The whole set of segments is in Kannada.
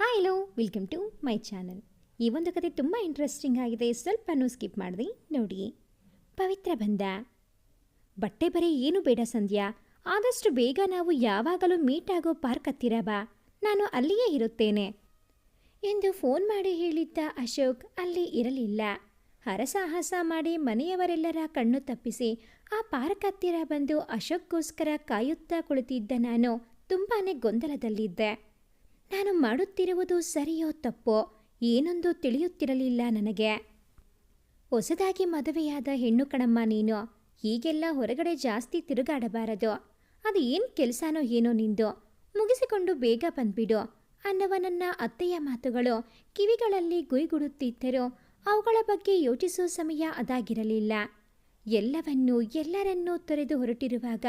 Hi hello welcome to my channel ಈ ಒಂದು ಕತೆ ತುಂಬ ಇಂಟ್ರೆಸ್ಟಿಂಗ್ ಆಗಿದೆ. ಸ್ವಲ್ಪನೂ ಸ್ಕಿಪ್ ಮಾಡಿದೆ. ನೋಡಿ. ಪವಿತ್ರ ಬಂದ. ಬಟ್ಟೆ ಬರೀ ಏನು ಬೇಡ ಸಂಧ್ಯಾ. ಆದಷ್ಟು ಬೇಗ ನಾವು ಯಾವಾಗಲೂ ಮೀಟ್ ಆಗೋ ಪಾರ್ಕ್ ಹತ್ತಿರ ಬಾ. ನಾನು ಅಲ್ಲಿಯೇ ಇರುತ್ತೇನೆ. ಎಂದು ಫೋನ್ ಮಾಡಿ ಹೇಳಿದ್ದ ಅಶೋಕ್ ಅಲ್ಲಿ ಇರಲಿಲ್ಲ. ಹರಸಾಹಸ ಮಾಡಿ ಮನೆಯವರೆಲ್ಲರ ಕಣ್ಣು ತಪ್ಪಿಸಿ ಆ ಪಾರ್ಕ್ ಹತ್ತಿರ ಬಂದು ಅಶೋಕ್ಗೋಸ್ಕರ ಕಾಯುತ್ತಾ ಕುಳಿತಿದ್ದ ನಾನು ತುಂಬಾ ಗೊಂದಲದಲ್ಲಿದ್ದೆ. ನಾನು ಮಾಡುತ್ತಿರುವುದು ಸರಿಯೋ ತಪ್ಪೋ ಏನೊಂದು ತಿಳಿಯುತ್ತಿರಲಿಲ್ಲ ನನಗೆ. ಹೊಸದಾಗಿ ಮದುವೆಯಾದ ಹೆಣ್ಣು ಕಣಮ್ಮ ನೀನು, ಹೀಗೆಲ್ಲ ಹೊರಗಡೆ ಜಾಸ್ತಿ ತಿರುಗಾಡಬಾರದು. ಅದು ಏನು ಕೆಲಸನೋ ಏನೋ ನಿಂದು. ಮುಗಿಸಿಕೊಂಡು ಬೇಗ ಬಂದ್ಬಿಡು. ಅನ್ನವ ನನ್ನ ಅತ್ತೆಯ ಮಾತುಗಳು ಕಿವಿಗಳಲ್ಲಿ ಗುಯ್ಗುಡುತ್ತಿದ್ದರೂ ಅವುಗಳ ಬಗ್ಗೆ ಯೋಚಿಸುವ ಸಮಯ ಅದಾಗಿರಲಿಲ್ಲ. ಎಲ್ಲವನ್ನೂ, ಎಲ್ಲರನ್ನೂ ತೊರೆದು ಹೊರಟಿರುವಾಗ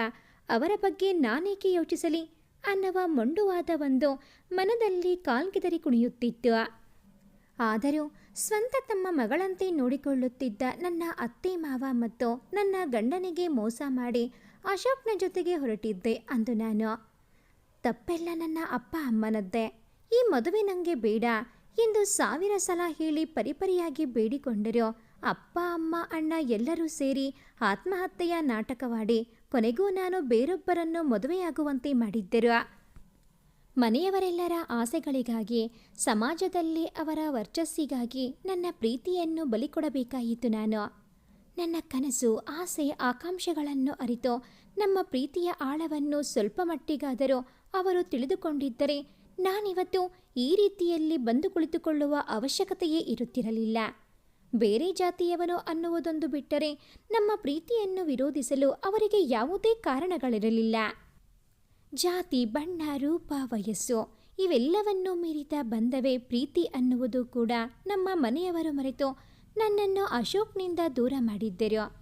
ಅವರ ಬಗ್ಗೆ ನಾನೇಕೆ ಯೋಚಿಸಲಿ? ಅನ್ನುವ ಮೊಂಡುವಾದ ಒಂದು ಮನದಲ್ಲಿ ಕಾಲ್ಗೆದರಿ ಕುಣಿಯುತ್ತಿತ್ತು. ಆದರೂ ಸ್ವಂತ ತಮ್ಮ ಮಗಳಂತೆ ನೋಡಿಕೊಳ್ಳುತ್ತಿದ್ದ ನನ್ನ ಅತ್ತೆ ಮಾವ ಮತ್ತು ನನ್ನ ಗಂಡನಿಗೆ ಮೋಸ ಮಾಡಿ ಅಶೋಕ್ನ ಜೊತೆಗೆ ಹೊರಟಿದ್ದೆ ಅಂದು ನಾನು. ತಪ್ಪೆಲ್ಲ ನನ್ನ ಅಪ್ಪ ಅಮ್ಮನದ್ದೇ. ಈ ಮದುವೆ ನನಗೆ ಬೇಡ. ಎಂದು ಸಾವಿರ ಸಲ ಹೇಳಿ ಪರಿಪರಿಯಾಗಿ ಬೇಡಿಕೊಂಡರು ಅಪ್ಪ, ಅಮ್ಮ, ಅಣ್ಣ ಎಲ್ಲರೂ ಸೇರಿ ಆತ್ಮಹತ್ಯೆಯ ನಾಟಕವಾಡಿ ಕೊನೆಗೂ ನಾನು ಬೇರೊಬ್ಬರನ್ನು ಮದುವೆಯಾಗುವಂತೆ ಮಾಡಿದ್ದರು. ಮನೆಯವರೆಲ್ಲರ ಆಸೆಗಳಿಗಾಗಿ, ಸಮಾಜದಲ್ಲಿ ಅವರ ವರ್ಚಸ್ಸಿಗಾಗಿ ನನ್ನ ಪ್ರೀತಿಯನ್ನು ಬಲಿಕೊಡಬೇಕಾಯಿತು ನಾನು. ನನ್ನ ಕನಸು, ಆಸೆ, ಆಕಾಂಕ್ಷೆಗಳನ್ನು ಅರಿತು ನಮ್ಮ ಪ್ರೀತಿಯ ಆಳವನ್ನು ಸ್ವಲ್ಪ ಮಟ್ಟಿಗಾದರೂ ಅವರು ತಿಳಿದುಕೊಂಡಿದ್ದರೆ, ನಾನಿವತ್ತು ಈ ರೀತಿಯಲ್ಲಿ ಬಂದು ಕುಳಿತುಕೊಳ್ಳುವ ಅವಶ್ಯಕತೆಯೇ ಇರುತ್ತಿರಲಿಲ್ಲ. ಬೇರೆ ಜಾತಿಯವನು ಅನ್ನುವುದೊಂದು ಬಿಟ್ಟರೆ ನಮ್ಮ ಪ್ರೀತಿಯನ್ನು ವಿರೋಧಿಸಲು ಅವರಿಗೆ ಯಾವುದೇ ಕಾರಣಗಳಿರಲಿಲ್ಲ. ಜಾತಿ, ಬಣ್ಣ, ರೂಪ, ವಯಸ್ಸು ಇವೆಲ್ಲವನ್ನೂ ಮೀರಿದ ಬಂದವೇ ಪ್ರೀತಿ ಅನ್ನುವುದು ಕೂಡ ನಮ್ಮ ಮನೆಯವರು ಮರೆತು ನನ್ನನ್ನು ಅಶೋಕ್ನಿಂದ ದೂರ ಮಾಡಿದ್ದರು.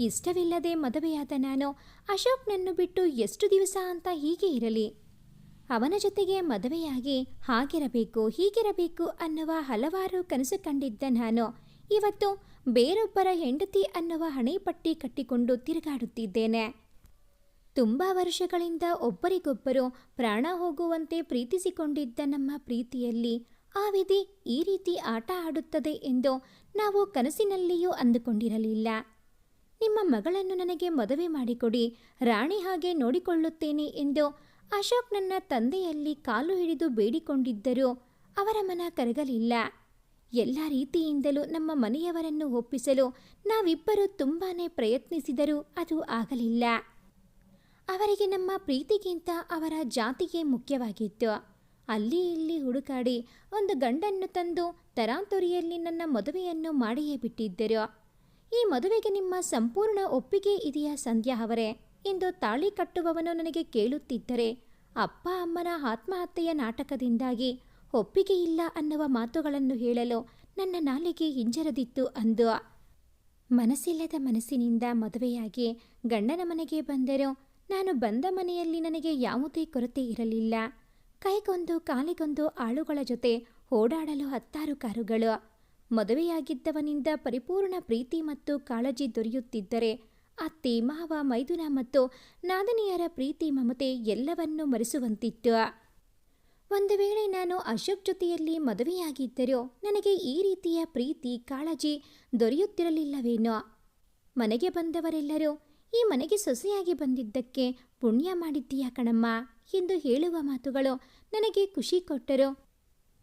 ಇಷ್ಟವಿಲ್ಲದೆ ಮದುವೆಯಾದ ನಾನು ಅಶೋಕ್ನನ್ನು ಬಿಟ್ಟು ಎಷ್ಟು ದಿವಸ ಅಂತ ಹೀಗೆ ಇರಲಿ? ಅವನ ಜೊತೆಗೆ ಮದುವೆಯಾಗಿ ಹಾಗಿರಬೇಕು ಹೀಗಿರಬೇಕು ಅನ್ನುವ ಹಲವಾರು ಕನಸು ಕಂಡಿದ್ದ ನಾನು ಇವತ್ತು ಬೇರೊಬ್ಬರ ಹೆಂಡತಿ ಅನ್ನುವ ಹಣೆಪಟ್ಟಿ ಕಟ್ಟಿಕೊಂಡು ತಿರುಗಾಡುತ್ತಿದ್ದೇನೆ. ತುಂಬ ವರ್ಷಗಳಿಂದ ಒಬ್ಬರಿಗೊಬ್ಬರು ಪ್ರಾಣ ಹೋಗುವಂತೆ ಪ್ರೀತಿಸಿಕೊಂಡಿದ್ದ ನಮ್ಮ ಪ್ರೀತಿಯಲ್ಲಿ ಆ ವಿಧಿ ಈ ರೀತಿ ಆಟ ಆಡುತ್ತದೆ ಎಂದು ನಾವು ಕನಸಿನಲ್ಲಿಯೂ ಅಂದುಕೊಂಡಿರಲಿಲ್ಲ. ನಿಮ್ಮ ಮಗಳನ್ನು ನನಗೆ ಮದುವೆ ಮಾಡಿಕೊಡಿ, ರಾಣಿ ಹಾಗೆ ನೋಡಿಕೊಳ್ಳುತ್ತೇನೆ ಎಂದು ಅಶೋಕ್ ನನ್ನ ತಂದೆಯಲ್ಲಿ ಕಾಲು ಹಿಡಿದು ಬೇಡಿಕೊಂಡಿದ್ದರೂ ಅವರ ಮನ ಕರಗಲಿಲ್ಲ. ಎಲ್ಲ ರೀತಿಯಿಂದಲೂ ನಮ್ಮ ಮನೆಯವರನ್ನು ಒಪ್ಪಿಸಲು ನಾವಿಬ್ಬರು ತುಂಬಾ ಪ್ರಯತ್ನಿಸಿದರೂ ಅದು ಆಗಲಿಲ್ಲ. ಅವರಿಗೆ ನಮ್ಮ ಪ್ರೀತಿಗಿಂತ ಅವರ ಜಾತಿಗೆ ಮುಖ್ಯವಾಗಿತ್ತು. ಅಲ್ಲಿ ಇಲ್ಲಿ ಹುಡುಕಾಡಿ ಒಂದು ಗಂಡನ್ನು ತಂದು ತರಾತುರಿಯಲ್ಲಿ ನನ್ನ ಮದುವೆಯನ್ನು ಮಾಡಿಯೇ ಬಿಟ್ಟಿದ್ದರು. ಈ ಮದುವೆಗೆ ನಿಮ್ಮ ಸಂಪೂರ್ಣ ಒಪ್ಪಿಗೆ ಇದೆಯಾ ಸಂಧ್ಯಾ ಅವರೇ? ಎಂದು ತಾಳಿ ಕಟ್ಟುವವನು ನನಗೆ ಕೇಳುತ್ತಿದ್ದರೆ, ಅಪ್ಪ ಅಮ್ಮನ ಆತ್ಮಹತ್ಯೆಯ ನಾಟಕದಿಂದಾಗಿ ಒಪ್ಪಿಗೆ ಇಲ್ಲ ಅನ್ನುವ ಮಾತುಗಳನ್ನು ಹೇಳಲು ನನ್ನ ನಾಲಿಗೆ ಹಿಂಜರದಿತ್ತು ಅಂದು. ಮನಸ್ಸಿಲ್ಲದ ಮನಸ್ಸಿನಿಂದ ಮದುವೆಯಾಗಿ ಗಂಡನ ಮನೆಗೆ ಬಂದರೂ ನಾನು ಬಂದ ಮನೆಯಲ್ಲಿ ನನಗೆ ಯಾವುದೇ ಕೊರತೆ ಇರಲಿಲ್ಲ. ಕೈಗೊಂದು ಕಾಲಿಗೊಂದು ಆಳುಗಳ ಜೊತೆ ಓಡಾಡಲು ಹತ್ತಾರು ಕಾರುಗಳು. ಮದುವೆಯಾಗಿದ್ದವನಿಂದ ಪರಿಪೂರ್ಣ ಪ್ರೀತಿ ಮತ್ತು ಕಾಳಜಿ ದೊರೆಯುತ್ತಿದ್ದರೆ ಅತ್ತೆ, ಮಾವ, ಮೈದುನ ಮತ್ತು ನಾದನಿಯರ ಪ್ರೀತಿ ಮಮತೆ ಎಲ್ಲವನ್ನೂ ಮರೆಸುವಂತಿತ್ತು. ಒಂದು ವೇಳೆ ನಾನು ಅಶೋಕ್ ಜೊತೆಯಲ್ಲಿ ಮದುವೆಯಾಗಿದ್ದರೂ ನನಗೆ ಈ ರೀತಿಯ ಪ್ರೀತಿ, ಕಾಳಜಿ ದೊರೆಯುತ್ತಿರಲಿಲ್ಲವೇನೋ? ಮನೆಗೆ ಬಂದವರೆಲ್ಲರೂ ಈ ಮನೆಗೆ ಸೊಸೆಯಾಗಿ ಬಂದಿದ್ದಕ್ಕೆ ಪುಣ್ಯ ಮಾಡಿದ್ದೀಯ ಕಣಮ್ಮ? ಎಂದು ಹೇಳುವ ಮಾತುಗಳು ನನಗೆ ಖುಷಿ ಕೊಟ್ಟರು.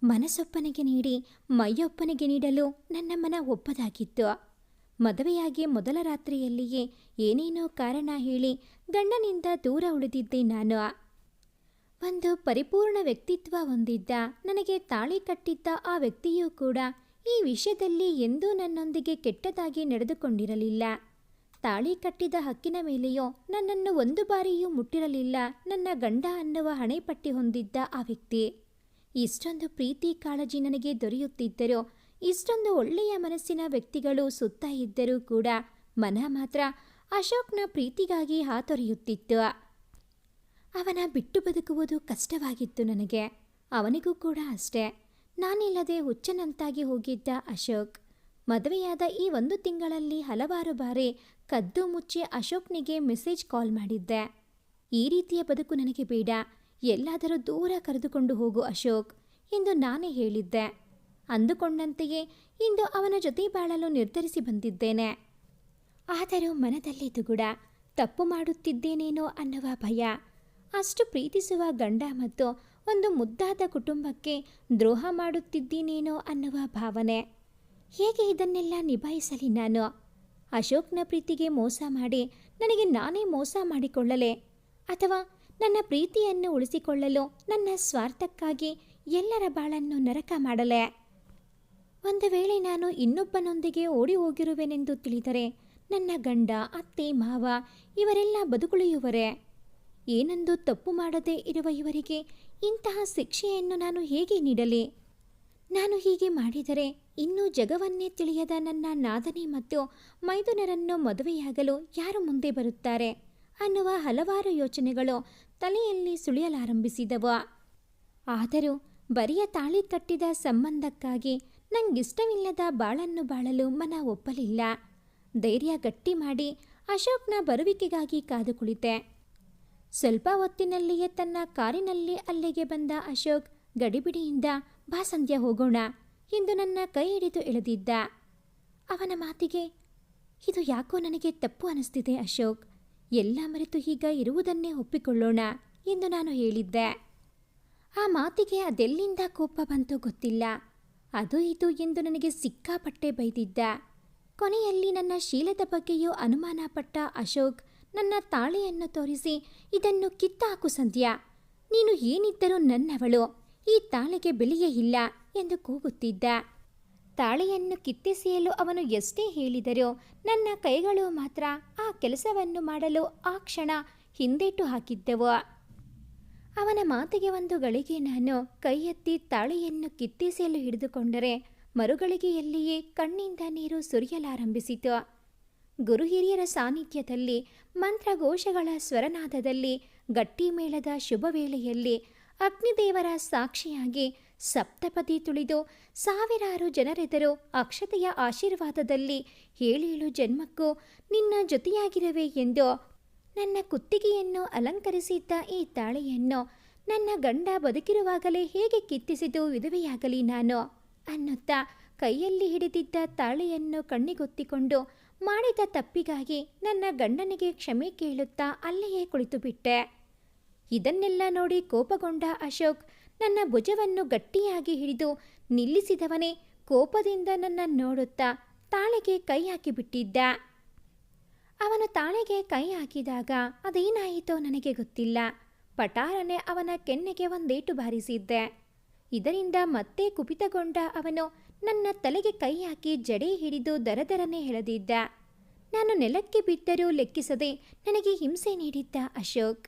ಮನಸ್ಸೊಪ್ಪನೆಗೆ ನೀಡಿ, ಮೈಯೊಪ್ಪನೆಗೆ ನೀಡಲು ನನ್ನ ಮನ ಒಪ್ಪದಾಗಿತ್ತು. ಮದುವೆಯಾಗಿ ಮೊದಲ ರಾತ್ರಿಯಲ್ಲಿಯೇ ಏನೇನೋ ಕಾರಣ ಹೇಳಿ ಗಂಡನಿಂದ ದೂರ ಉಳಿದಿದ್ದೆ ನಾನು. ಒಂದು ಪರಿಪೂರ್ಣ ವ್ಯಕ್ತಿತ್ವ ಹೊಂದಿದ್ದ, ನನಗೆ ತಾಳಿ ಕಟ್ಟಿದ್ದ ಆ ವ್ಯಕ್ತಿಯೂ ಕೂಡ ಈ ವಿಷಯದಲ್ಲಿ ಎಂದೂ ನನ್ನೊಂದಿಗೆ ಕೆಟ್ಟದಾಗಿ ನಡೆದುಕೊಂಡಿರಲಿಲ್ಲ. ತಾಳಿ ಕಟ್ಟಿದ ಹಕ್ಕಿನ ಮೇಲೆಯೋ ನನ್ನನ್ನು ಒಂದು ಬಾರಿಯೂ ಮುಟ್ಟಿರಲಿಲ್ಲ ನನ್ನ ಗಂಡ ಅನ್ನುವ ಹಣೆಪಟ್ಟಿ ಹೊಂದಿದ್ದ ಆ ವ್ಯಕ್ತಿ. ಇಷ್ಟೊಂದು ಪ್ರೀತಿ ಕಾಳಜಿ ನನಗೆ ದೊರೆಯುತ್ತಿದ್ದರೂ, ಇಷ್ಟೊಂದು ಒಳ್ಳೆಯ ಮನಸ್ಸಿನ ವ್ಯಕ್ತಿಗಳು ಸುತ್ತ ಇದ್ದರೂ ಕೂಡ ಮನ ಮಾತ್ರ ಅಶೋಕ್ನ ಪ್ರೀತಿಗಾಗಿ ಹಾತೊರೆಯುತ್ತಿತ್ತು. ಅವನ ಬಿಟ್ಟು ಬದುಕುವುದು ಕಷ್ಟವಾಗಿತ್ತು ನನಗೆ. ಅವನಿಗೂ ಕೂಡ ಅಷ್ಟೇ. ನಾನಿಲ್ಲದೆ ಹುಚ್ಚನಂತಾಗಿ ಹೋಗಿದ್ದ ಅಶೋಕ್. ಮದುವೆಯಾದ ಈ ಒಂದು ತಿಂಗಳಲ್ಲಿ ಹಲವಾರು ಬಾರಿ ಕದ್ದು ಮುಚ್ಚಿ ಅಶೋಕ್ನಿಗೆ ಮೆಸೇಜ್ ಕಾಲ್ ಮಾಡಿದ್ದೆ. ಈ ರೀತಿಯ ಬದುಕು ನನಗೆ ಬೇಡ. ಎಲ್ಲಾದರೂ ದೂರ ಕರೆದುಕೊಂಡು ಹೋಗು ಅಶೋಕ್ ಎಂದು ನಾನೇ ಹೇಳಿದ್ದೆ. ಅಂದುಕೊಂಡಂತೆಯೇ ಇಂದು ಅವನ ಜೊತೆ ಬಾಳಲು ನಿರ್ಧರಿಸಿ ಬಂದಿದ್ದೇನೆ. ಆದರೂ ಮನದಲ್ಲಿ ದುಗುಡ ತಪ್ಪು ಮಾಡುತ್ತಿದ್ದೇನೇನೋ ಅನ್ನುವ ಭಯ ಅಷ್ಟು ಪ್ರೀತಿಸುವ ಗಂಡ ಮತ್ತು ಒಂದು ಮುದ್ದಾದ ಕುಟುಂಬಕ್ಕೆ ದ್ರೋಹ ಮಾಡುತ್ತಿದ್ದೀನೇನೋ ಅನ್ನುವ ಭಾವನೆ. ಹೇಗೆ ಇದನ್ನೆಲ್ಲ ನಿಭಾಯಿಸಲಿ ನಾನು? ಅಶೋಕ್ನ ಪ್ರೀತಿಗೆ ಮೋಸ ಮಾಡಿ ನನಗೆ ನಾನೇ ಮೋಸ ಮಾಡಿಕೊಳ್ಳಲೆ? ಅಥವಾ ನನ್ನ ಪ್ರೀತಿಯನ್ನು ಉಳಿಸಿಕೊಳ್ಳಲು ನನ್ನ ಸ್ವಾರ್ಥಕ್ಕಾಗಿ ಎಲ್ಲರ ಬಾಳನ್ನು ನರಕ ಮಾಡಲೆ? ಒಂದು ವೇಳೆ ನಾನು ಇನ್ನೊಬ್ಬನೊಂದಿಗೆ ಓಡಿ ಹೋಗಿರುವೆನೆಂದು ತಿಳಿದರೆ ನನ್ನ ಗಂಡ, ಅತ್ತೆ, ಮಾವ ಇವರೆಲ್ಲ ಬದುಕುಳಿಯುವರೆ? ಏನೊಂದು ತಪ್ಪು ಮಾಡದೇ ಇರುವ ಇವರಿಗೆ ಇಂತಹ ಶಿಕ್ಷೆಯನ್ನು ನಾನು ಹೇಗೆ ನೀಡಲಿ? ನಾನು ಹೀಗೆ ಮಾಡಿದರೆ ಇನ್ನೂ ಜಗವನ್ನೇ ತಿಳಿಯದ ನನ್ನ ನಾದನಿ ಮತ್ತು ಮೈದುನರನ್ನು ಮದುವೆಯಾಗಲು ಯಾರು ಮುಂದೆ ಬರುತ್ತಾರೆ ಅನ್ನುವ ಹಲವಾರು ಯೋಚನೆಗಳು ತಲೆಯಲ್ಲಿ ಸುಳಿಯಲಾರಂಭಿಸಿದವು. ಆದರೂ ಬರಿಯ ತಾಳಿ ಕಟ್ಟಿದ ಸಂಬಂಧಕ್ಕಾಗಿ ನಂಗಿಷ್ಟವಿಲ್ಲದ ಬಾಳನ್ನು ಬಾಳಲು ಮನ ಒಪ್ಪಲಿಲ್ಲ. ಧೈರ್ಯ ಗಟ್ಟಿ ಮಾಡಿ ಅಶೋಕ್ನ ಬರುವಿಕೆಗಾಗಿ ಕಾದು ಕುಳಿತೆ. ಸ್ವಲ್ಪ ಹೊತ್ತಿನಲ್ಲಿಯೇ ತನ್ನ ಕಾರಿನಲ್ಲಿ ಅಲ್ಲಿಗೆ ಬಂದ ಅಶೋಕ್, ಗಡಿಬಿಡಿಯಿಂದ ಬಾ ಹೋಗೋಣ, ಎಂದು ನನ್ನ ಕೈ ಹಿಡಿದು ಎಳೆದಿದ್ದ. ಅವನ ಮಾತಿಗೆ, ಇದು ಯಾಕೋ ನನಗೆ ತಪ್ಪು ಅನಿಸ್ತಿದೆ ಅಶೋಕ್? ಎಲ್ಲ ಮರೆತು ಈಗ ಇರುವುದನ್ನೇ ಒಪ್ಪಿಕೊಳ್ಳೋಣ, ಎಂದು ನಾನು ಹೇಳಿದ್ದೆ. ಆ ಮಾತಿಗೆ ಅದೆಲ್ಲಿಂದ ಕೋಪ ಬಂತೋ ಗೊತ್ತಿಲ್ಲ. ಅದು ಇದು ಎಂದು ನನಗೆ ಸಿಕ್ಕಾಪಟ್ಟೆ ಬೈದಿದ್ದ. ಕೊನೆಯಲ್ಲಿ ನನ್ನ ಶೀಲದ ಬಗ್ಗೆಯೂ ಅನುಮಾನ ಪಟ್ಟ ಅಶೋಕ್ ನನ್ನ ತಾಳಿಯನ್ನು ತೋರಿಸಿ ಇದನ್ನು ಕಿತ್ತಾಕು ಸಂಧ್ಯಾ. ನೀನು ಏನಿದ್ದರೂ ನನ್ನವಳು. ಈ ತಾಳಿಗೆ ಬೆಲೆಯೇ ಇಲ್ಲ ಎಂದು ಕೂಗುತ್ತಿದ್ದ. ತಾಳಿಯನ್ನು ಕಿತ್ತೆಸೆಯಲು ಅವನು ಎಷ್ಟೇ ಹೇಳಿದರೂ ನನ್ನ ಕೈಗಳು ಮಾತ್ರ ಆ ಕೆಲಸವನ್ನು ಮಾಡಲು ಆ ಕ್ಷಣ ಹಿಂದೇಟು ಹಾಕಿದ್ದೆವು. ಅವನ ಮಾತಿಗೆ ಒಂದು ಗಳಿಗೆ ನಾನು ಕೈ ಎತ್ತಿ ತಾಳಿಯನ್ನು ಕಿತ್ತೆಸೆಯಲು ಹಿಡಿದುಕೊಂಡರೆ ಮರುಗಳಿಗೆಯಲ್ಲಿಯೇ ಕಣ್ಣಿಂದ ನೀರು ಸುರಿಯಲಾರಂಭಿಸಿತು. ಗುರು ಹಿರಿಯರ ಸಾನ್ನಿಧ್ಯದಲ್ಲಿ, ಮಂತ್ರಘೋಷಗಳ ಸ್ವರನಾದದಲ್ಲಿ, ಗಟ್ಟಿಮೇಳದ ಶುಭ ವೇಳೆಯಲ್ಲಿ ಅಗ್ನಿದೇವರ ಸಾಕ್ಷಿಯಾಗಿ ಸಪ್ತಪದಿ ತುಳಿದು ಸಾವಿರಾರು ಜನರೆದರು ಅಕ್ಷತೆಯ ಆಶೀರ್ವಾದದಲ್ಲಿ ಏಳೇಳು ಜನ್ಮಕ್ಕೂ ನಿನ್ನ ಜೊತೆಯಾಗಿರುವೆ ಎಂದು ನನ್ನ ಕುತ್ತಿಗೆಯನ್ನು ಅಲಂಕರಿಸಿದ್ದ ಈ ತಾಳೆಯನ್ನು ನನ್ನ ಗಂಡ ಬದುಕಿರುವಾಗಲೇ ಹೇಗೆ ಕಿತ್ತಿಸಿದು ವಿಧವೆಯಾಗಲಿ ನಾನು ಅನ್ನುತ್ತಾ ಕೈಯಲ್ಲಿ ಹಿಡಿದಿದ್ದ ತಾಳೆಯನ್ನು ಕಣ್ಣಿಗೊತ್ತಿಕೊಂಡು ಮಾಡಿದ ತಪ್ಪಿಗಾಗಿ ನನ್ನ ಗಂಡನಿಗೆ ಕ್ಷಮೆ ಕೇಳುತ್ತಾ ಅಲ್ಲಿಯೇ ಕುಳಿತುಬಿಟ್ಟೆ ಇದನ್ನೆಲ್ಲ ನೋಡಿ ಕೋಪಗೊಂಡ ಅಶೋಕ್ ನನ್ನ ಭುಜವನ್ನು ಗಟ್ಟಿಯಾಗಿ ಹಿಡಿದು ನಿಲ್ಲಿಸಿದವನೇ ಕೋಪದಿಂದ ನನ್ನ ನೋಡುತ್ತಾ ತಾಳೆಗೆ ಕೈ ಹಾಕಿಬಿಟ್ಟಿದ್ದ. ಅವನು ತಾಳೆಗೆ ಕೈ ಹಾಕಿದಾಗ ಅದೇನಾಯಿತೋ ನನಗೆ ಗೊತ್ತಿಲ್ಲ. ಪಟಾರನೆ ಅವನ ಕೆನ್ನೆಗೆ ಒಂದೇಟು ಬಾರಿಸಿದ್ದೆ. ಇದರಿಂದ ಮತ್ತೆ ಕುಪಿತಗೊಂಡ ಅವನು ನನ್ನ ತಲೆಗೆ ಕೈ ಹಾಕಿ ಜಡೆ ಹಿಡಿದು ದರದರನೆ ಎಳೆದಿದ್ದ ನಾನು ನೆಲಕ್ಕೆ ಬಿದ್ದರೂ ಲೆಕ್ಕಿಸದೆ ನನಗೆ ಹಿಂಸೆ ನೀಡಿದ್ದ ಅಶೋಕ್.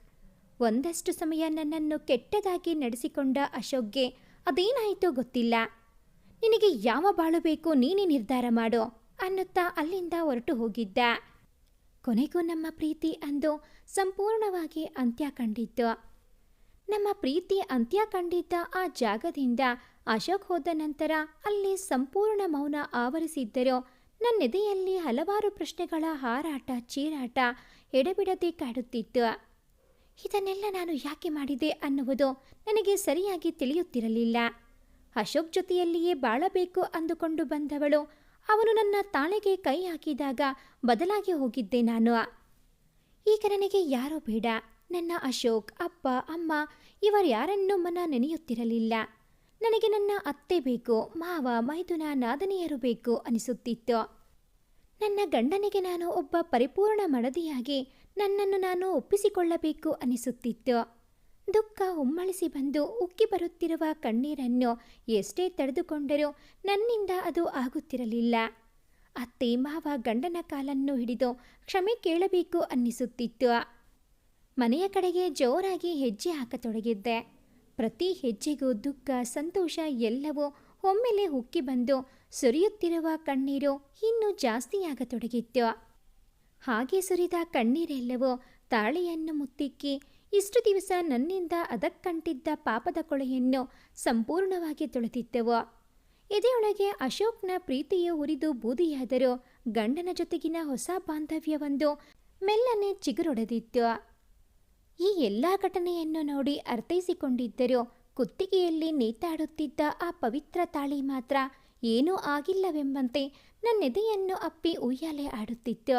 ಒಂದಷ್ಟು ಸಮಯ ನನ್ನನ್ನು ಕೆಟ್ಟದಾಗಿ ನಡೆಸಿಕೊಂಡ ಅಶೋಕ್ಗೆ ಅದೇನಾಯಿತೋ ಗೊತ್ತಿಲ್ಲ. ನಿನಗೆ ಯಾವ ಬಾಳು ಬೇಕೋ ನೀನೇ ನಿರ್ಧಾರ ಮಾಡು ಅನ್ನುತ್ತಾ ಅಲ್ಲಿಂದ ಹೊರಟು ಹೋಗಿದ್ದ. ಕೊನೆಗೂ ನಮ್ಮ ಪ್ರೀತಿ ಅಂದು ಸಂಪೂರ್ಣವಾಗಿ ಅಂತ್ಯ ಕಂಡಿತ್ತು. ನಮ್ಮ ಪ್ರೀತಿ ಅಂತ್ಯ ಕಂಡಿದ್ದ ಆ ಜಾಗದಿಂದ ಅಶೋಕ್ ಹೋದ ನಂತರ ಅಲ್ಲಿ ಸಂಪೂರ್ಣ ಮೌನ ಆವರಿಸಿದ್ದರೂ. ನನ್ನೆದೆಯಲ್ಲಿ ಹಲವಾರು ಪ್ರಶ್ನೆಗಳ ಹಾರಾಟ, ಚೀರಾಟ ಎಡೆಬಿಡದೆ ಕಾಡುತ್ತಿತ್ತು. ಇದನ್ನೆಲ್ಲ ನಾನು ಯಾಕೆ ಮಾಡಿದೆ ಅನ್ನುವುದು ನನಗೆ ಸರಿಯಾಗಿ ತಿಳಿಯುತ್ತಿರಲಿಲ್ಲ. ಅಶೋಕ್ ಜೊತೆಯಲ್ಲಿಯೇ ಬಾಳಬೇಕು ಅಂದುಕೊಂಡು ಬಂದವಳು. ಅವನು ನನ್ನ ತಾಳೆಗೆ ಕೈ ಹಾಕಿದಾಗ ಬದಲಾಗಿ ಹೋಗಿದ್ದೆ ನಾನು. ಈಗ ನನಗೆ ಯಾರೋ ಬೇಡ. ನನ್ನ ಅಶೋಕ್, ಅಪ್ಪ, ಅಮ್ಮ ಇವರ್ಯಾರನ್ನೂ ಮನ ನೆನೆಯುತ್ತಿರಲಿಲ್ಲ. ನನಗೆ ನನ್ನ ಅತ್ತೆ ಬೇಕು, ಮಾವ, ಮೈದುನ, ನಾದನಿಯರು ಬೇಕು ಅನಿಸುತ್ತಿತ್ತು. ನನ್ನ ಗಂಡನಿಗೆ ನಾನು ಒಬ್ಬ ಪರಿಪೂರ್ಣ ಮಡದಿಯಾಗಿ ನನ್ನನ್ನು ನಾನು ಒಪ್ಪಿಸಿಕೊಳ್ಳಬೇಕು ಅನಿಸುತ್ತಿತ್ತು. ದುಃಖ ಉಮ್ಮಳಿಸಿ ಬಂದು ಉಕ್ಕಿ ಬರುತ್ತಿರುವ ಕಣ್ಣೀರನ್ನು ಎಷ್ಟೇ ತಡೆದುಕೊಂಡರೂ ನನ್ನಿಂದ ಅದು ಆಗುತ್ತಿರಲಿಲ್ಲ. ಅತ್ತೆ, ಮಾವ, ಗಂಡನ ಕಾಲನ್ನು ಹಿಡಿದು ಕ್ಷಮೆ ಕೇಳಬೇಕು ಅನ್ನಿಸುತ್ತಿತ್ತು ಮನೆಯ ಕಡೆಗೆ ಜೋರಾಗಿ ಹೆಜ್ಜೆ ಹಾಕತೊಡಗಿದ್ದೆ. ಪ್ರತಿ ಹೆಜ್ಜೆಗೂ ದುಃಖ, ಸಂತೋಷ ಎಲ್ಲವೂ ಒಮ್ಮೆಲೆ ಉಕ್ಕಿ ಬಂದು ಸುರಿಯುತ್ತಿರುವ ಕಣ್ಣೀರು ಇನ್ನೂ ಜಾಸ್ತಿಯಾಗತೊಡಗಿತ್ತು. ಹಾಗೆ ಸುರಿದ ಕಣ್ಣೀರೆಲ್ಲವೂ ತಾಳೆಯನ್ನು ಮುತ್ತಿಕ್ಕಿ ಇಷ್ಟು ದಿವಸ ನನ್ನಿಂದ ಅದಕ್ಕಂಟಿದ್ದ ಪಾಪದ ಕೊಳೆಯನ್ನು ಸಂಪೂರ್ಣವಾಗಿ ತೊಳೆದಿದ್ದೆವು. ಇದೆಯೊಳಗೆ ಅಶೋಕ್ನ ಪ್ರೀತಿಯು ಉರಿದು ಬೂದಿಯಾದರೂ ಗಂಡನ ಜೊತೆಗಿನ ಹೊಸ ಬಾಂಧವ್ಯವೊಂದು ಮೆಲ್ಲನೆ ಚಿಗುರೊಡೆದಿತ್ತು. ಈ ಎಲ್ಲ ಘಟನೆಯನ್ನು ನೋಡಿ ಅರ್ಥೈಸಿಕೊಂಡಿದ್ದರೂ ಕುತ್ತಿಗೆಯಲ್ಲಿ ನೇತಾಡುತ್ತಿದ್ದ ಆ ಪವಿತ್ರ ತಾಳಿ ಮಾತ್ರ ಏನೂ ಆಗಿಲ್ಲವೆಂಬಂತೆ ನನ್ನೆದೆಯನ್ನು ಅಪ್ಪಿ ಉಯ್ಯಾಲೆ ಆಡುತ್ತಿತ್ತು.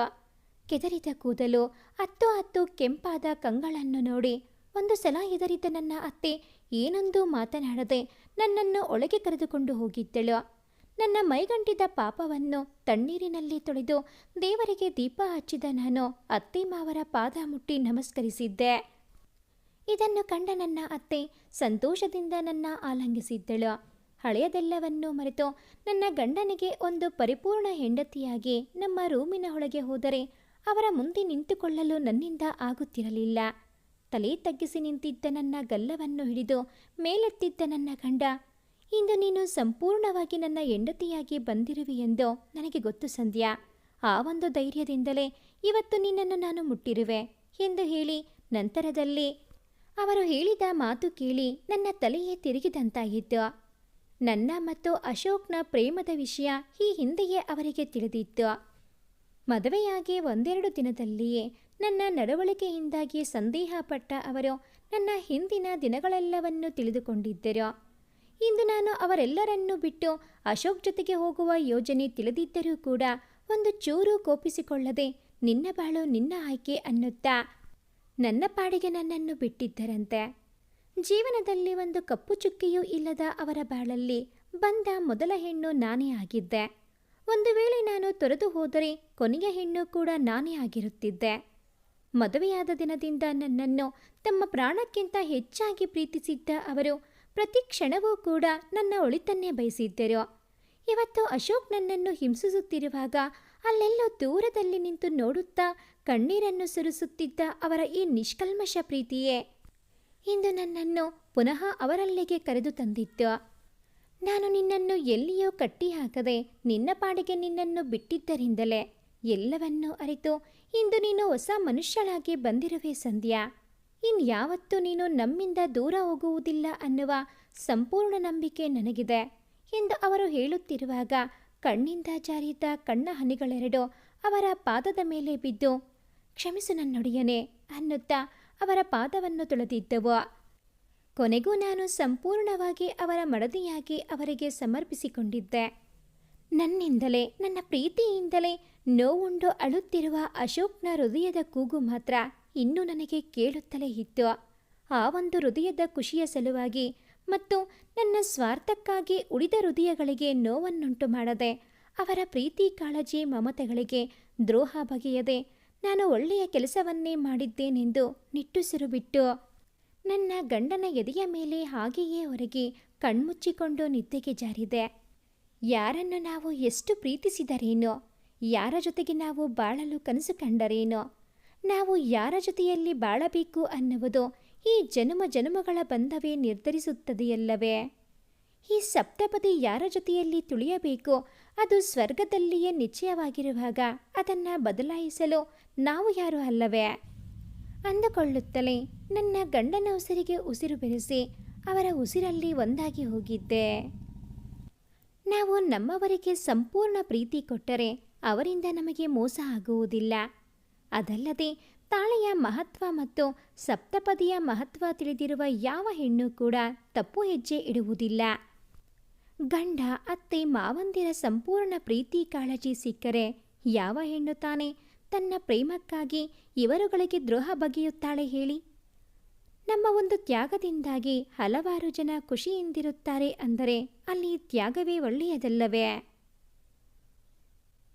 ಕೆದರಿದ ಕೂದಲು ಹತ್ತು ಹತ್ತು ಕೆಂಪಾದ ಕಂಗಳನ್ನು ನೋಡಿ ಒಂದು ಸಲ ಹೆದರಿದ ನನ್ನ ಅತ್ತೆ ಏನೊಂದು ಮಾತನಾಡದೆ ನನ್ನನ್ನು ಒಳಗೆ ಕರೆದುಕೊಂಡು ಹೋಗಿದ್ದಳು. ನನ್ನ ಮೈಗಂಟಿದ ಪಾಪವನ್ನು ತಣ್ಣೀರಿನಲ್ಲಿ ತೊಳೆದು ದೇವರಿಗೆ ದೀಪ ಹಚ್ಚಿದ ನಾನು ಅತ್ತೆ ಮಾವರ ಪಾದ ಮುಟ್ಟಿ ನಮಸ್ಕರಿಸಿದ್ದೆ. ಇದನ್ನು ಕಂಡ ನನ್ನ ಅತ್ತೆ ಸಂತೋಷದಿಂದ ನನ್ನ ಆಲಂಗಿಸಿದ್ದಳು. ಹಳೆಯದೆಲ್ಲವನ್ನೂ ಮರೆತು ನನ್ನ ಗಂಡನಿಗೆ ಒಂದು ಪರಿಪೂರ್ಣ ಹೆಂಡತಿಯಾಗಿ ನಮ್ಮ ರೂಮಿನ ಒಳಗೆ ಹೋದರೆ ಅವರ ಮುಂದೆ ನಿಂತುಕೊಳ್ಳಲು ನನ್ನಿಂದ ಆಗುತ್ತಿರಲಿಲ್ಲ. ತಲೆ ತಗ್ಗಿಸಿ ನಿಂತಿದ್ದ ನನ್ನ ಗಲ್ಲವನ್ನು ಹಿಡಿದು ಮೇಲೆತ್ತಿದ್ದ ನನ್ನ ಗಂಡ ಇಂದು ನೀನು ಸಂಪೂರ್ಣವಾಗಿ ನನ್ನ ಹೆಂಡತಿಯಾಗಿ ಬಂದಿರುವಿ ಎಂದು ನನಗೆ ಗೊತ್ತು, ಸಂಧ್ಯಾ. ಆ ಒಂದು ಧೈರ್ಯದಿಂದಲೇ ಇವತ್ತು ನಿನ್ನನ್ನು ನಾನು ಮುಟ್ಟಿರುವೆ ಎಂದು ಹೇಳಿ ನಂತರದಲ್ಲಿ ಅವರು ಹೇಳಿದ ಮಾತು ಕೇಳಿ ನನ್ನ ತಲೆಯೇ ತಿರುಗಿದಂತಾಯಿತು. ನನ್ನ ಮತ್ತು ಅಶೋಕ್ನ ಪ್ರೇಮದ ವಿಷಯ ಈ ಹಿಂದೆಯೇ ಅವರಿಗೆ ತಿಳಿದಿತ್ತು. ಮದುವೆಯಾಗಿ ಒಂದೆರಡು ದಿನದಲ್ಲಿಯೇ ನನ್ನ ನಡವಳಿಕೆಯಿಂದಾಗಿ ಸಂದೇಹಪಟ್ಟ ಅವರು ನನ್ನ ಹಿಂದಿನ ದಿನಗಳೆಲ್ಲವನ್ನು ತಿಳಿದುಕೊಂಡಿದ್ದರು. ಇಂದು ನಾನು ಅವರೆಲ್ಲರನ್ನೂ ಬಿಟ್ಟು ಅಶೋಕ್ ಜೊತೆಗೆ ಹೋಗುವ ಯೋಜನೆ ತಿಳಿದಿದ್ದರೂ ಕೂಡ ಒಂದು ಚೂರು ಕೋಪಿಸಿಕೊಳ್ಳದೆ ನಿನ್ನ ಬಾಳು ನಿನ್ನ ಆಯ್ಕೆ ಅನ್ನುತ್ತಾ ನನ್ನ ಪಾಡಿಗೆ ನನ್ನನ್ನು ಬಿಟ್ಟಿದ್ದರಂತೆ. ಜೀವನದಲ್ಲಿ ಒಂದು ಕಪ್ಪು ಚುಕ್ಕಿಯೂ ಇಲ್ಲದ ಅವರ ಬಾಳಲ್ಲಿ ಬಂದ ಮೊದಲ ಹೆಣ್ಣು ನಾನೇ ಆಗಿದ್ದೆ. ಒಂದು ವೇಳೆ ನಾನು ತೊರೆದು ಹೋದರೆ ಕೊನೆಯ ಹೆಣ್ಣು ಕೂಡ ನಾನೇ ಆಗಿರುತ್ತಿದ್ದೆ. ಮದುವೆಯಾದ ದಿನದಿಂದ ನನ್ನನ್ನು ತಮ್ಮ ಪ್ರಾಣಕ್ಕಿಂತ ಹೆಚ್ಚಾಗಿ ಪ್ರೀತಿಸಿದ್ದ ಅವರು ಪ್ರತಿ ಕ್ಷಣವೂ ಕೂಡ ನನ್ನ ಒಳಿತನ್ನೇ ಬಯಸಿದ್ದರು. ಇವತ್ತು ಅಶೋಕ್ ನನ್ನನ್ನು ಹಿಂಸಿಸುತ್ತಿರುವಾಗ ಅಲ್ಲೆಲ್ಲೋ ದೂರದಲ್ಲಿ ನಿಂತು ನೋಡುತ್ತಾ ಕಣ್ಣೀರನ್ನು ಸುರಿಸುತ್ತಿದ್ದ ಅವರ ಈ ನಿಷ್ಕಲ್ಮಶ ಪ್ರೀತಿಯೇ. ಇಂದು ನನ್ನನ್ನು ಪುನಃ ಅವರಲ್ಲಿಗೆ ಕರೆದು ತಂದಿತ್ತು ನಾನು ನಿನ್ನನ್ನು ಎಲ್ಲಿಯೋ ಕಟ್ಟಿಹಾಕದೆ ನಿನ್ನ ಪಾಡಿಗೆ ನಿನ್ನನ್ನು ಬಿಟ್ಟಿದ್ದರಿಂದಲೇ ಎಲ್ಲವನ್ನೂ ಅರಿತು ಇಂದು ನೀನು ಹೊಸ ಮನುಷ್ಯಳಾಗಿ ಬಂದಿರುವೆ, ಸಂಧ್ಯಾ. ಇನ್ಯಾವತ್ತೂ ನೀನು ನಮ್ಮಿಂದ ದೂರ ಹೋಗುವುದಿಲ್ಲ ಅನ್ನುವ ಸಂಪೂರ್ಣ ನಂಬಿಕೆ ನನಗಿದೆ ಎಂದು ಅವರು ಹೇಳುತ್ತಿರುವಾಗ ಕಣ್ಣಿಂದ ಜಾರಿದ್ದ ಕಣ್ಣ ಹನಿಗಳೆರಡು ಅವರ ಪಾದದ ಮೇಲೆ ಬಿದ್ದು, ಕ್ಷಮಿಸು ನನ್ನೊಡೆಯನೆ ಅನ್ನುತ್ತಾ ಅವರ ಪಾದವನ್ನು ತೊಳೆದಿದ್ದವು. ಕೊನೆಗೂ ನಾನು ಸಂಪೂರ್ಣವಾಗಿ ಅವರ ಮಡದಿಯಾಗಿ ಅವರಿಗೆ ಸಮರ್ಪಿಸಿಕೊಂಡಿದ್ದೆ. ನನ್ನಿಂದಲೇ, ನನ್ನ ಪ್ರೀತಿಯಿಂದಲೇ ನೋವುಂಡು ಅಳುತ್ತಿರುವ ಅಶೋಕ್ನ ಹೃದಯದ ಕೂಗು ಮಾತ್ರ ಇನ್ನೂ ನನಗೆ ಕೇಳುತ್ತಲೇ ಇತ್ತು. ಆ ಒಂದು ಹೃದಯದ ಖುಷಿಯ ಸಲುವಾಗಿ ಮತ್ತು ನನ್ನ ಸ್ವಾರ್ಥಕ್ಕಾಗಿ ಉಳಿದ ಹೃದಯಗಳಿಗೆ ನೋವನ್ನುಂಟು ಮಾಡದೆ, ಅವರ ಪ್ರೀತಿ ಕಾಳಜಿ ಮಮತೆಗಳಿಗೆ ದ್ರೋಹ ಬಗೆಯದೆ ನಾನು ಒಳ್ಳೆಯ ಕೆಲಸವನ್ನೇ ಮಾಡಿದ್ದೇನೆಂದು ನಿಟ್ಟುಸಿರು ಬಿಟ್ಟು, ನನ್ನ ಗಂಡನ ಎದೆಯ ಮೇಲೆ ಹಾಗೆಯೇ ಹೊರಗಿ ಕಣ್ಮುಚ್ಚಿಕೊಂಡು ನಿದ್ದೆಗೆ ಜಾರಿದೆ. ಯಾರನ್ನು ನಾವು ಎಷ್ಟು ಪ್ರೀತಿಸಿದರೇನೋ, ಯಾರ ಜೊತೆಗೆ ನಾವು ಬಾಳಲು ಕನಸು ಕಂಡರೇನೋ ನಾವು ಯಾರ ಜೊತೆಯಲ್ಲಿ ಬಾಳಬೇಕು ಅನ್ನುವುದು ಈ ಜನ್ಮ ಜನ್ಮಗಳ ಬಂಧವೇ ನಿರ್ಧರಿಸುತ್ತದೆಯಲ್ಲವೇ? ಈ ಸಪ್ತಪದಿ ಯಾರ ಜೊತೆಯಲ್ಲಿ ತುಳಿಯಬೇಕು, ಅದು ಸ್ವರ್ಗದಲ್ಲಿಯೇ ನಿಶ್ಚಯವಾಗಿರುವಾಗ ಅದನ್ನು ಬದಲಾಯಿಸಲು ನಾವು ಯಾರು ಅಲ್ಲವೇ? ಅಂದುಕೊಳ್ಳುತ್ತಲೇ ನನ್ನ ಗಂಡನ ಉಸಿರಿಗೆ ಉಸಿರು ಬೆರೆಸಿ ಅವರ ಉಸಿರಲ್ಲಿ ಒಂದಾಗಿ ಹೋಗಿದ್ದೆ. ನಾವು ನಮ್ಮವರಿಗೆ ಸಂಪೂರ್ಣ ಪ್ರೀತಿ ಕೊಟ್ಟರೆ ಅವರಿಂದ ನಮಗೆ ಮೋಸ ಆಗುವುದಿಲ್ಲ. ಅದಲ್ಲದೆ ತಾಳೆಯ ಮಹತ್ವ ಮತ್ತು ಸಪ್ತಪದಿಯ ಮಹತ್ವ ತಿಳಿದಿರುವ ಯಾವ ಹೆಣ್ಣು ಕೂಡ ತಪ್ಪು ಹೆಜ್ಜೆ ಇಡುವುದಿಲ್ಲ. ಗಂಡ, ಅತ್ತೆ, ಮಾವಂದಿರ ಸಂಪೂರ್ಣ ಪ್ರೀತಿ ಕಾಳಜಿ ಸಿಕ್ಕರೆ ಯಾವ ಹೆಣ್ಣು ತಾನೇ ತನ್ನ ಪ್ರೇಮಕ್ಕಾಗಿ ಇವರುಗಳಿಗೆ ದ್ರೋಹ ಬಗೆಯುತ್ತಾಳೆ ಹೇಳಿ? ನಮ್ಮ ಒಂದು ತ್ಯಾಗದಿಂದಾಗಿ ಹಲವಾರು ಜನ ಖುಷಿಯಿಂದಿರುತ್ತಾರೆ ಅಂದರೆ ಅಲ್ಲಿ ತ್ಯಾಗವೇ ಒಳ್ಳೆಯದಲ್ಲವೇ?